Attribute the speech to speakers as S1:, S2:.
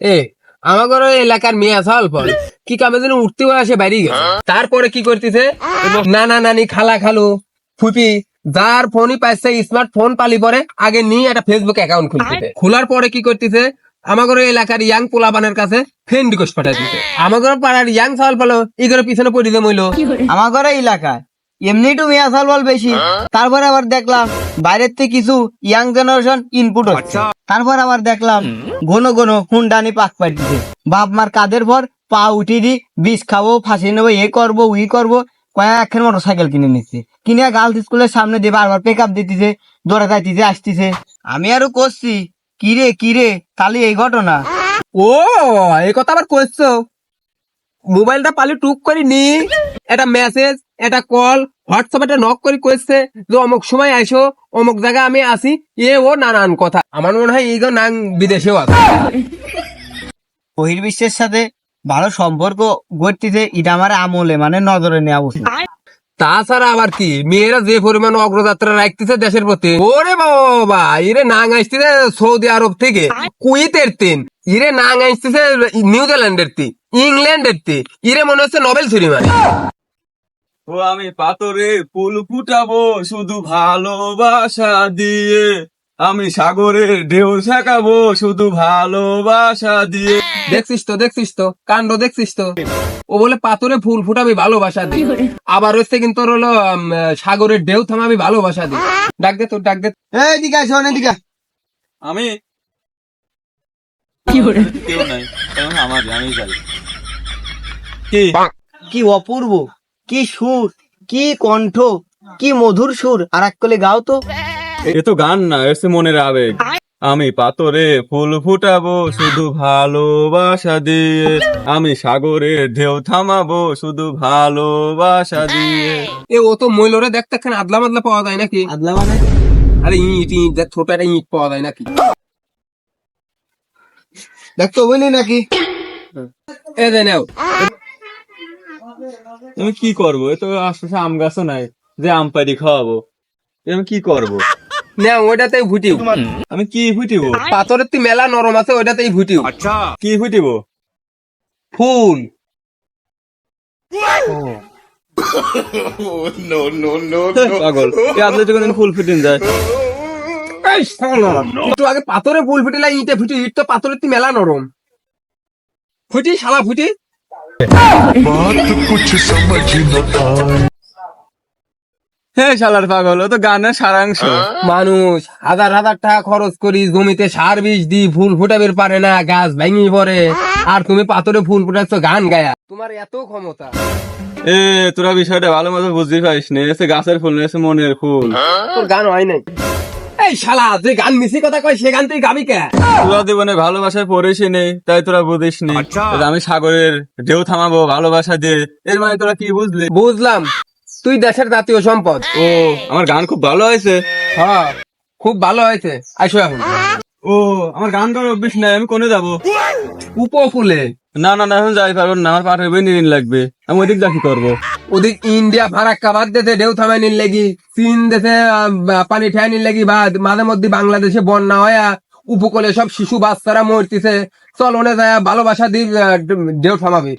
S1: এ আমার এলাকার মেয়ে আছে অল্প। কি কামে যেন উঠতে আসে বাইরে গেছে। তারপরে কি করতেছে? না না নানি খালা খালু ফুপি যার ফোনই পাইছে স্মার্টফোন পালি পরে আগে নিয়ে একটা ফেসবুক অ্যাকাউন্ট খুলতেছে। খোলার পরে কি করতেছে? আমাদের এলাকার ইয়াং পোলাবানের কাছে ফ্রেন্ড রিকোয়েস্ট পাঠাই দিতে আমাদের পাড়ার ইয়াং সাল পালো এগুলো পিছনে পড়ে দিয়ে মইলো
S2: আমার ঘরে এলাকায় এমনি টু মেয়া বল বেশি। তারপরে আবার দেখলাম বাইরের থেকে কিছু ইয়াং জেনারেশন ইনপুট হচ্ছে। তারপর আবার দেখলাম ঘন ঘন হুন্ডানি পাক পাইতেছে। বাপ মার কাদের ভর পা উঠি দি বিষ খাব ফাঁসি নেব এ করব উই করব কয়েকখান মোটর সাইকেল কিনে নিচ্ছে। কিনে গার্লস স্কুলের সামনে দিয়ে বারবার পেক আপ দিতেছে দৌড়া যাইতেছে আসতেছে। আমি আরও করছি কিরে কিরে তাহলে এই ঘটনা।
S1: ও এই কথা আবার কইছো? মোবাইলটা পালি টুক করে নি একটা মেসেজ একটা কল হোয়াটসঅ্যাপ একটা নক করে কইছে যে অমুক সময় আইসো অমুক জায়গায় আমি আসি এ ও নানান কথা। আমার মনে হয় এই নাং বিদেশেও আছে।
S2: বহির্বিশ্বের সাথে ভালো সম্পর্ক গড়তেছে এটা আমার আমলে মানে নজরে নেওয়া উচিত।
S1: তাছাড়া আবার কি মেয়েরা যে পরিমাণ অগ্রযাত্রা রাখতেছে দেশের প্রতি ওরে বাবা ইরে নাং আসতেছে সৌদি আরব থেকে কুয়েতের তিন ইরে নাং আসতেছে নিউজিল্যান্ডের তি ইংল্যান্ডের তি ইরে মনে হচ্ছে নোবেল ছুরি মানে
S3: ও আমি পাথরে ফুল ফুটাবো শুধু ভালোবাসা দিয়ে। আমি সাগরের ঢেউ শেখাবো শুধু ভালোবাসা দিয়ে।
S1: দেখছিস তো দেখছিস তো কাণ্ড দেখছিস তো। ও বলে পাথরে ফুল ফুটাবি ভালোবাসা দি আবার হচ্ছে কিন্তু হলো সাগরের ঢেউ থামাবি ভালোবাসা দি ডাক দে তোর ডাক দে।
S2: এই দিকে আসো এদিকে
S3: আমি? কেউ নাই আমার আমি যাই কি?
S2: কি অপূর্ব। কি সুর কি কণ্ঠ কি মধুর সুর? আর এক কলে গাও তো।
S3: এ তো গান না এসে মনের আবেগ। আমি পাথরে ফুল ফুটাবো শুধু ভালোবাসা দিয়ে। আমি সাগরের ঢেউ থামাবো শুধু ভালোবাসা দিয়ে।
S1: এ ও তো মইলরে দেখতে একখানে আদলা মাদলা পাওয়া যায় নাকি?
S2: আদলা মানে?
S1: আরে ইট ইট দেখ ছোট একটা ইট পাওয়া যায় নাকি?
S2: দেখতো বলি নাকি?
S1: এ দে নাও।
S3: আমি কি করব? এ তো আশেপাশে আম গাছও নাই যে আম পাড়ি খাওয়াবো। আমি কি করব?
S1: না ওইটাতেই ভুটিও
S3: আমি কি ফুটিব
S1: পাথরের তুই মেলা নরম আছে ওইটাতেই ভুটিও
S3: কি ফুটিব
S1: ফুল।
S3: পাগল। এ আপনি তো কোনদিন ফুল ফুটিন যায়।
S1: এই শালা, একটু আগে পাথরে ফুল ফুটিলা ইটে ফুটি ইট তো পাথরের মেলা নরম। ফুটি শালা ফুটি।
S3: হে শালার পাগল ও তো গানের সারাংশ।
S1: মানুষ হাজার হাজার টাকা খরচ করি জমিতে সার বিষ দি ফুল ফুটাবের পারে না গাছ ভেঙে পড়ে। আর তুমি পাথরে ফুল ফুটাচ্ছ গান গায়া। তোমার এত ক্ষমতা।
S3: এ তোরা বিষয়টা ভালো মতো বুঝতে পারিস নি এসে গাছের ফুল না এসে মনের ফুল।
S1: তোর গান হয় নাই। এই শালা তুই গান মিশি কথা কয় সে গান তুই গাবি কে?
S3: তোরা জীবনে ভালোবাসায় পড়েছি নেই তাই তোরা বুঝিস নি আমি সাগরের ঢেউ থামাবো ভালোবাসা দিয়ে এর মানে তোরা কি বুঝলি?
S1: বুঝলাম। তুই দেশের জাতীয় সম্পদ।
S3: ও আমার গান খুব ভালো হয়েছে।
S1: হ্যাঁ খুব ভালো হয়েছে। আসো এখন।
S3: ও আমার গান গাওয়ার অভ্যেস নাই আমি কোনে যাব?
S1: উপকূলে।
S3: না না না এখন যাই পারব না আমার পাঠের বই নিন লাগবে। আমি ওইদিক যা কি করব?
S1: ওদিক ইন্ডিয়া ফারাক্কা বাদ দেশে ঢেউ থামায় নিল লাগি চীন দেশে পানি ঠেয় নিল লাগি বাদ মাঝে মধ্যে বাংলাদেশে বন্যা হয়া উপকূলে সব শিশু বাচ্চারা মরতেছে চল ওনে যায় ভালোবাসা দি ঢেউ থামাবে